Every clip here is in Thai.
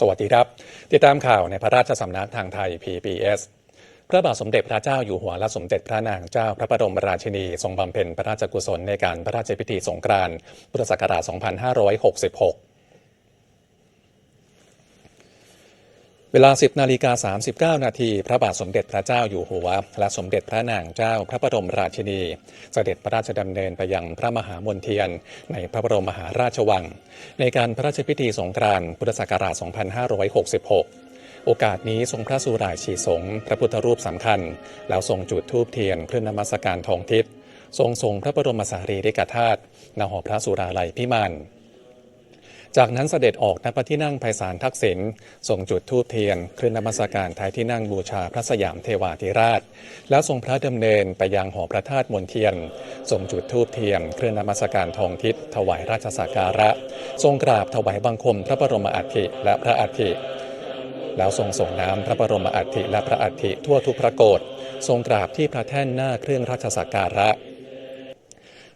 สวัสดีครับ ติดตามข่าวในพระราชสำนักทางไทย PBS พระบาทสมเด็จพระเจ้าอยู่หัวและสมเด็จพระนางเจ้าพระบรมราชินีทรงบำเพ็ญพระราชกุศลในการพระราชพิธีสงกรานต์พุทธศักราช 2566 เวลา 10 นาฬิกา 39 นาที พระบาทสมเด็จพระเจ้าอยู่หัว และสมเด็จพระนางเจ้าพระบรมราชินี เสด็จพระราชดำเนินไปยังพระมหามนเทียน ในพระบรมมหาราชวัง ในการพระราชพิธีสงกรานต์พุทธศักราช 2566 โอกาสนี้ทรงพระสุรายฉีสงพระพุทธรูปสำคัญ แล้วทรงจุดธูปเทียนเพื่อนนมัสการทองทิศทรงทรงพระบรมสารีริกธาตุณหอพระสุราลัยพิมาน จากนั้นเสด็จออกณพระที่นั่งไพศาลทักษิณทรงจุดธูปเทียนเคลื่อนนมัสการท้ายที่นั่งบูชาพระสยามเทวาธิราช แล้วทรงพระดำเนินไปยังหอพระธาตุมนเทียน ทรงจุดธูปเทียนเคลื่อนนมัสการทองทิศถวายราชสักการะ ทรงกราบถวายบังคมพระบรมอัฐิและพระอัฐิแล้วทรงส่งน้ำพระบรมอัฐิและพระอัฐิทั่วทุกพระโกศทรงกราบที่พระแท่นหน้าเครื่องราชสักการะ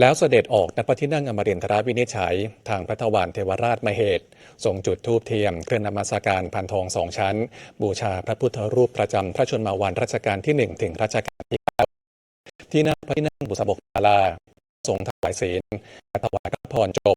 แล้วเสด็จออกณพระที่นั่งอมรินทราวินิจฉัย ทางพระทวารเทวราชมเหตุทรงจุดธูปเทียมเคลื่อนนมัสการพันทองสองชั้น บูชาพระพุทธรูปประจำพระชนมาวันรัชกาลที่1ถึงรัชกาลที่9ที่หน้าพระที่นั่งบุษบกศาลาทรงถวายศีลและถวายพระพรจบ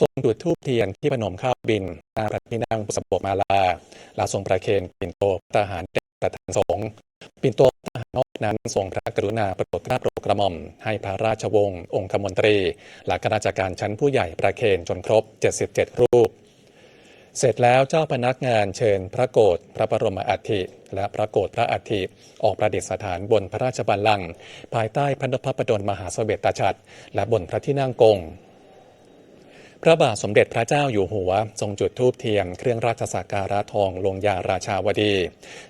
ทรงจุดธูปเทียนที่พนมข้าวบินหน้าพระที่นั่งบุษบกมาลาและทรงประเคนปิ่นโตทหารแด่ประธานสงฆ์ปิ่นโต นั้นทรงพระกรุณาโปรดเกล้าโปรดกระหม่อม ให้พระราชวงศ์องคมนตรีและข้าราชการชั้นผู้ใหญ่ประเคนจนครบ 77 รูป เสร็จแล้วเจ้าพนักงานเชิญพระโกรธพระบรมอัฐิและพระโกรธพระอัฐิออกประดิษฐานบนพระราชบัลลังก์ภายใต้พระนพประดลมหาสเสวตฉัตรและบนพระที่นั่งกง พระบาทสมเด็จพระเจ้าอยู่หัว ทรงจุดธูปเทียนเครื่องราชสักการะทองลงยาราชาวดี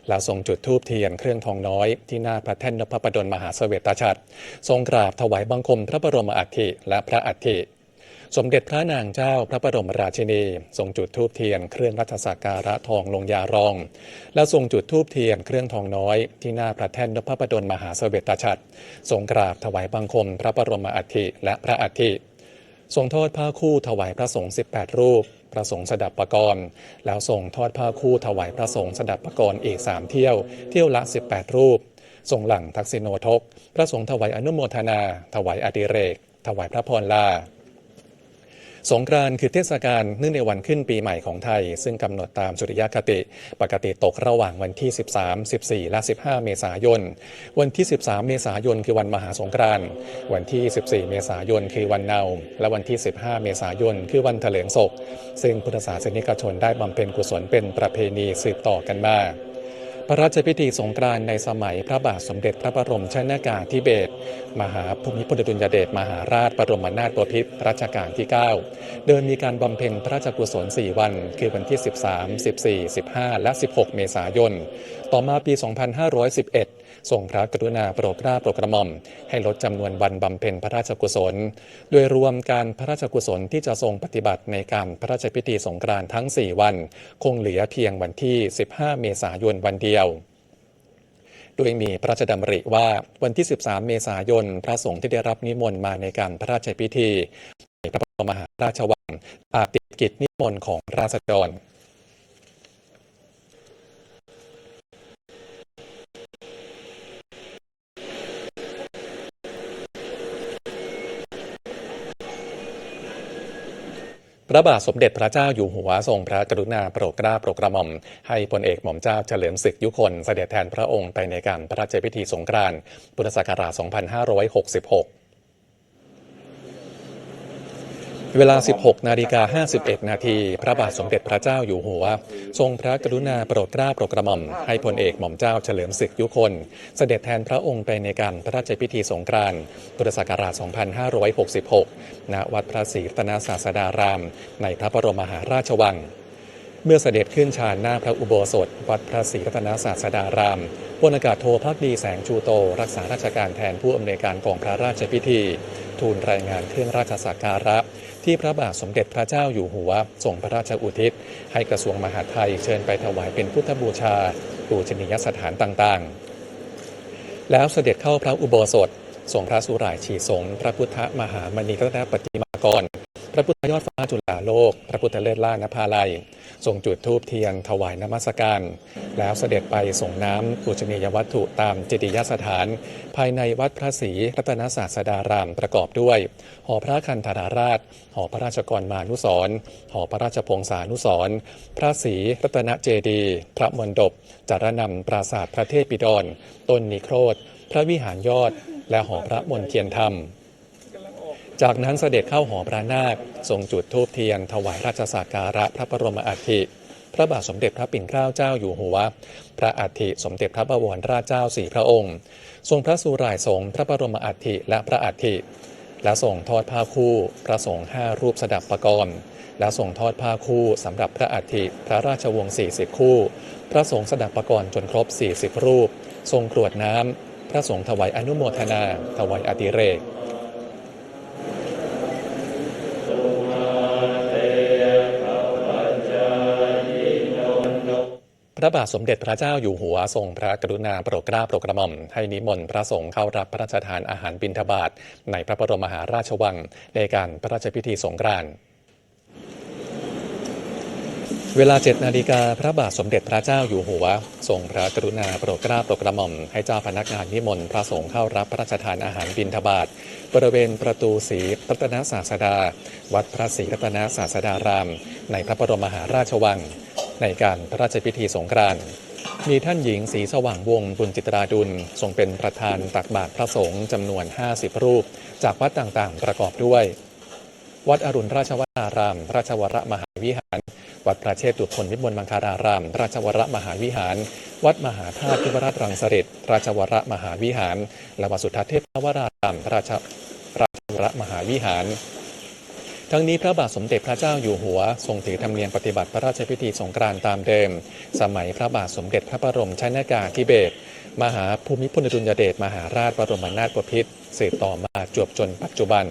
และทรงจุดธูปเทียนเครื่องทองน้อยที่หน้าพระแท่นนพประดลมหาเสวตฉัตรทรงกราบถวายบังคมพระบรมอัฐิและพระอัฐิสมเด็จพระนางเจ้าพระบรมราชินี ทรงจุดธูปเทียนเครื่องรัชสักการะทองลงยารอง และทรงจุดธูปเทียนเครื่องทองน้อย ที่หน้าพระแท่นนพประดลมหาเสวตฉัตรทรงกราบถวายบังคมพระบรมอัฐิและพระอัฐิ ทรงทอดผ้าคู่ถวายพระสงฆ์18 รูป พระสงฆ์สดับประกรณ์แล้วทรงทอดผ้าคู่ถวายพระสงฆ์สดับประกรณ์อีกสามเที่ยว เที่ยวละ 18 รูป ทรงหลังทักษิโนทก พระสงฆ์ถวายอนุโมทนา ถวายอดิเรก ถวายพระพรลา สงกรานต์คือเทศกาลเนื่องในวันขึ้นปีใหม่ของไทย ซึ่งกำหนดตามสุริยคติ ปกติตกระหว่างวันที่ 13 14 และ 15 เมษายน วันที่ 13 เมษายน คือวันมหาสงกรานต์วันที่ 14 เมษายน คือวันเนา และวันที่ 15 เมษายน คือวันเถลิงศก ซึ่งพุทธศาสนิกชนได้บำเพ็ญกุศลเป็นประเพณีสืบต่อกันมา พระราชพิธีสงกรานต์ในสมัยพระบาทสมเด็จพระบรมชนากาธิเบศรมหาภูมิพลอดุลยเดชมหาราชบรมนาถบพิตรรัชกาลที่9เดินมีการบำเพ็ญพระราชกุศล 4 วัน คือวันที่ 13 14 15 และ 16 เมษายน ต่อมาปี 2511 ทรงพระกรุณาโปรดเกล้าโปรดกระหม่อม ให้ลดจำนวนวันบำเพ็ญพระราชกุศล โดยรวมการพระราชกุศลที่จะทรงปฏิบัติในการพระราชพิธีสงกรานต์ทั้ง 4 วัน คงเหลือเพียงวันที่ 15 เมษายนวันเดียวโดยมีพระราชดำริว่าวันที่ 13 เมษายน พระสงฆ์ที่ได้รับนิมนต์มาในการพระราชพิธีในพระบรมมหาราชวังอาติดกิจนิมนต์ของราษฎร พระบาทสมเด็จพระเจ้าอยู่หัวทรงพระกรุณาโปรดเกล้าโปรดกระหม่อม ให้พลเอกหม่อมเจ้าเฉลิมศึกยุคนเสด็จแทนพระองค์ไปในการพระราชพิธีสงกรานต์พุทธศักราช 2566 เวลา 16 นาฬิกา 51 นาที พระบาทสมเด็จพระเจ้าอยู่หัว ทรงพระกรุณาโปรดเกล้าโปรดกระหม่อม ให้พลเอกหม่อมเจ้าเฉลิมศึกยุคน เสด็จแทนพระองค์ไปในการพระราชพิธีสงกรานต์พุทธศักราช 2566 ณ วัดพระศรีรัตนศาสดาราม ในพระบรมมหาราชวัง เมื่อเสด็จขึ้นชานหน้าพระอุโบสถ วัดพระศรีรัตนศาสดารามพลอากาศโทพักดีแสงชูโต รักษาราชการแทนผู้อำนวยการกองพระราชพิธี ทูลรายงานเครื่องราชสักการะ ที่พระบาทสมเด็จพระเจ้าอยู่หัวส่งพระราชอุทิศ ให้กระทรวงมหาดไทยเชิญไปถวายเป็นพุทธบูชาปูชนียสถานต่างๆ แล้วเสด็จเข้าพระอุโบสถทรงพระสุรายฉีสงพระพุทธมหามณีรัตนปฏิมา กร พระพุทธยอดฟ้าจุฬาโลก พระพุทธเลิศล่านภาลัย ทรงจุดธูปเทียนถวายนมัสการ แล้วเสด็จไปส่งน้ำปูชนียวัตถุตามเจิตยสถาน ภายในวัดพระศรีรัตนศาสดารามประกอบด้วย หอพระคันธาราช หอพระราชกรมานุสรหอพระราชพงศานุสรพระศรีรัตนเจดีย์พระมณฑปจารนำปราสาทพระเทพปิฎรต้นนิโครธ พระวิหารยอด และหอพระมนเทียนธรรม จากนั้นเสด็จเข้าหอพระนาคทรงจุดธูปเทียนถวายราชสักการะพระบรมอัฐิพระบาทสมเด็จพระปิ่นเกล้าเจ้าอยู่หัว พระอัฐิสมเด็จพระบวรราชเจ้าสี่พระองค์ ทรงพระสุรายสงฆ์พระบรมอัฐิและพระอัฐิและส่งทอดผ้าคู่พระสงฆ์ห้ารูปสดับประกรณ์และส่งทอดผ้าคู่สำหรับพระอัฐิพระราชวงศ์40 คู่ พระสงฆ์สดับประกรณ์จนครบ 40 รูป ทรงกรวดน้ำ พระสงฆ์ถวายอนุโมทนา ถวายอติเรก พระบาทสมเด็จพระเจ้าอยู่หัวทรงพระกรุณาโปรดเกล้าโปรดกระหม่อมให้นิมนต์พระสงฆ์เข้ารับพระราชทานอาหารบิณฑบาตในพระบรมมหาราชวัง ในการพระราชพิธีสงกรานต์เวลา 7 นาฬิกาพระบาทสมเด็จพระเจ้าอยู่หัวทรงพระกรุณาโปรดเกล้าโปรดกระหม่อมให้เจ้าพนักงานนิมนต์พระสงฆ์เข้ารับพระราชทานอาหารบิณฑบาตบริเวณประตูศรีรัตนศาสดา วัดพระศรีรัตนศาสดาราม ในพระบรมมหาราชวัง ในการพระราชพิธีสงกรานต์มีท่านหญิงสีสว่างวงบุญจิตราดุลทรงเป็นประธานตักบาตรพระสงฆ์จำนวน 50 รูป จากวัดต่างๆ ประกอบด้วย วัดอรุณราชวราราม ราชวรมหาวิหาร วัดพระเชษฐุพนวิมลมังคาราราม ราชวรมหาวิหาร วัดมหาธาตุพิวราชรังสฤษราชวรมหาวิหารและวัดสุทัศเทพวราราม ราชราชวรมหาวิหาร ทั้งนี้พระบาทสมเด็จพระเจ้าอยู่หัวทรงถือธรรมเนียมปฏิบัติพระราชพิธีสงกรานต์ตามเดิม สมัยพระบาทสมเด็จพระบรมชนากาธิเบศรมหาภูมิพลอดุลยเดชมหาราชบรมนาถบพิตรสืบต่อมาจวบจนปัจจุบัน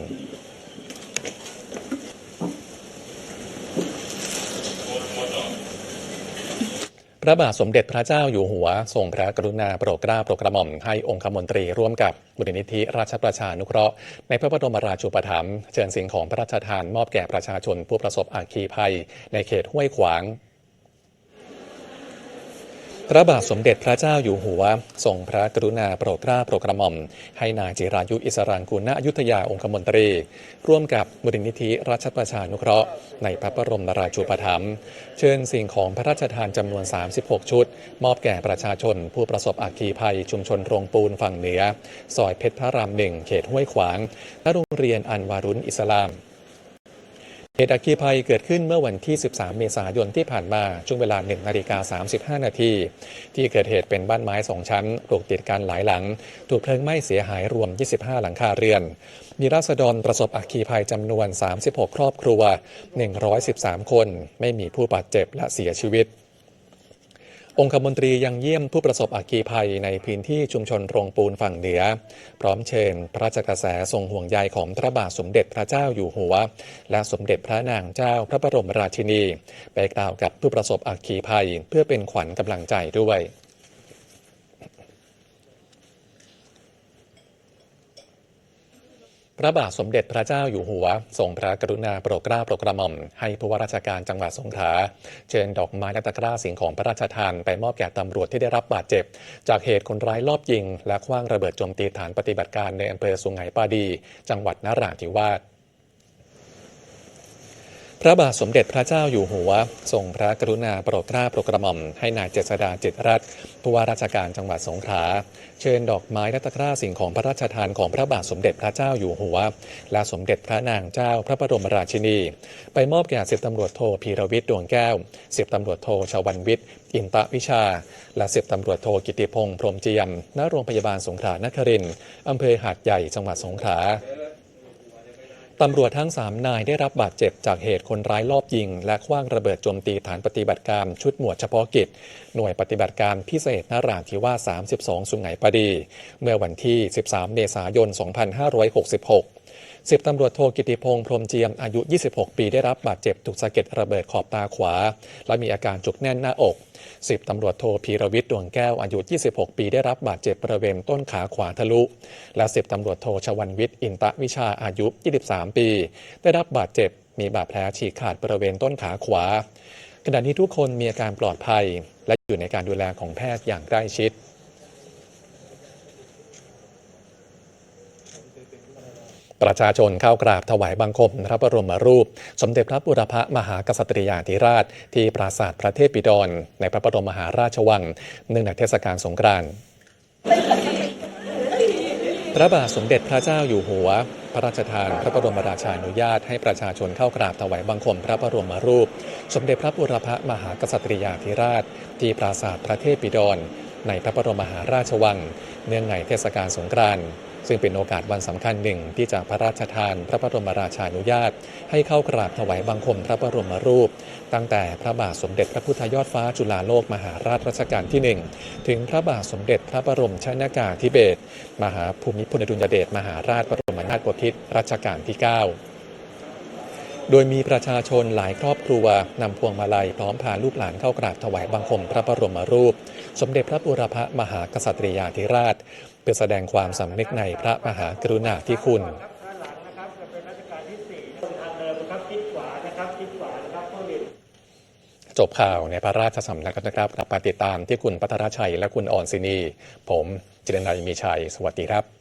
พระบาทสมเด็จพระเจ้าอยู่หัวทรงพระกรุณาโปรดเกล้าโปรดกระหม่อมให้องคมนตรีร่วมกับบุรณิธิราชประชานุเคราะห์ในพระบรมราชูปถัมภ์เชิญสิ่งของพระราชทานมอบแก่ประชาชนผู้ประสบอัคคีภัย ในเขตห้วยขวาง พระบาทสมเด็จพระเจ้าอยู่หัวทรงพระกรุณาโปรดเกล้าโปรดกระหม่อม ให้นายจิรายุอิสรางกุลณอยุธยาองคมนตรี ร่วมกับมูลนิธิราชประชานุเคราะห์ ในพระบรมราชูปถัมภ์เชิญสิ่งของพระราชทานจำนวน 36 ชุด มอบแก่ประชาชน ผู้ประสบอัคคีภัยชุมชนโรงปูนฝั่งเหนือซอยเพชรพระรามหนึ่งเขตห้วยขวางและโรงเรียนอันวารุณอิสลาม เหตุอัคคีภัยเกิดขึ้นเมื่อวันที่ 13 เมษายนที่ผ่านมา ช่วงเวลา 1 นาฬิกา 35 นาที ที่เกิดเหตุเป็นบ้านไม้ 2 ชั้นปลูกติดกันหลายหลัง ถูกเพลิงไหม้เสียหายรวม 25 หลังคาเรือน มีราษฎรประสบอัคคีภัยจำนวน 36 ครอบครัว 113 คน ไม่มีผู้บาดเจ็บและเสียชีวิต องคมนตรียังเยี่ยมผู้ประสบอัคคีภัยในพื้นที่ชุมชนโรงปูนฝั่งเหนือ พร้อมเชิญพระราชกระแสทรงห่วงใยของพระบาทสมเด็จพระเจ้าอยู่หัว และสมเด็จพระนางเจ้าพระบรมราชินี ไปกล่าวกับผู้ประสบอัคคีภัย เพื่อเป็นขวัญกำลังใจด้วย พระบาทสมเด็จพระเจ้าอยู่หัวทรงพระกรุณาโปรดเกล้าโปรดกระหม่อม ให้ผู้ว่าราชการจังหวัดสงขลาเชิญดอกไม้และตะกร้าสิ่งของพระราชทานไปมอบแก่ตำรวจที่ได้รับบาดเจ็บ จากเหตุคนร้ายลอบยิง และคว้างระเบิดโจมตีฐานปฏิบัติการในอำเภอสุงไหงปาดี จังหวัดนราธิวาส พระบาทสมเด็จพระเจ้าอยู่หัว ทรงพระกรุณาโปรดเกล้าโปรดกระหม่อมให้นายเจษดาจิตรัตน์ผู้ว่าราชการจังหวัดสงขลาเชิญดอกไม้และตะกร้าสิ่งของพระราชทานของพระบาทสมเด็จพระเจ้าอยู่หัว และสมเด็จพระนางเจ้าพระบรมราชินี ไปมอบแก่สิบตำรวจโทพีรวิทย์ดวงแก้วสิบตำรวจโทชวันวิทย์อินตะวิชา และสิบตำรวจโทกิติพงษ์พรมเจียมณโรงพยาบาลสงขลานครินทร์อำเภอหาดใหญ่จังหวัดสงขลา ตำรวจทั้ง 3 นายได้รับบาดเจ็บจากเหตุคนร้ายลอบยิง และคว้างระเบิดโจมตีฐานปฏิบัติการชุดหมวดเฉพาะกิจ หน่วยปฏิบัติการพิเศษนราธิวาส32 สุไหงปดี เมื่อวันที่ 13 เมษายน 2566 สิบตำรวจโทกิติพงษ์พรมเจียมอายุ 26 ปีได้รับบาดเจ็บถูกสะเก็ดระเบิดขอบตาขวา และมีอาการจุกแน่นหน้าอกสิบตำรวจโทพีรวิทย์ดวงแก้วอายุ 26 ปีได้รับบาดเจ็บบริเวณต้นขาขวาทะลุ และสิบตำรวจโทชวันวิทย์อินตะวิชาอายุ 23 ปี ได้รับบาดเจ็บมีบาดแผลฉีกขาดบริเวณต้นขาขวาขณะนี้ทุกคนมีอาการปลอดภัย และอยู่ในการดูแลของแพทย์อย่างใกล้ชิด ประชาชนเข้ากราบถวายบังคมพระบรมรูป สมเด็จพระบุรพมหากษัตริยาธิราช ที่ปราสาทพระเทพบิดรในพระบรมมหาราชวัง เนื่องในเทศกาลสงกรานต์พระบาทสมเด็จพระเจ้าอยู่หัว พระราชทานพระบรมราชานุญาตให้ประชาชนเข้ากราบถวายบังคมพระบรมรูป สมเด็จพระบุรพมหากษัตริยาธิราช ที่ปราสาทพระเทพบิดรในพระบรมมหาราชวัง เนื่องในเทศกาลสงกรานต์ ซึ่งเป็นโอกาสวันสำคัญหนึ่งที่จะพระราชทานพระบรมราชานุญาต ให้เข้ากราบถวายบังคมพระบรมรูป ตั้งแต่พระบาทสมเด็จพระพุทธยอดฟ้าจุฬาโลกมหาราชรัชกาลที่หนึ่งถึงพระบาทสมเด็จพระบรมชนากาธิเบศมหาภูมิพลอดุลยเดชมหาราชบรมนาถบพิตรรัชกาลที่ 9 โดยมีประชาชนหลายครอบครัวนำพวงมาลัยพร้อมพาลูกหลานเข้ากราบถวายบังคมพระบรมรูป สมเด็จพระบุรพมหากษัตริยาธิราช เพื่อแสดงความสำนึกในพระมหากรุณาธิคุณจบทิศขวานะครับทิศขวานะครับผู้ริจบข่าวในพระราชสำนักนะครับกลับมาติดตามที่คุณพัทรชัยและคุณอ่อนศินี ผมจิรนัยมีชัย สวัสดีครับ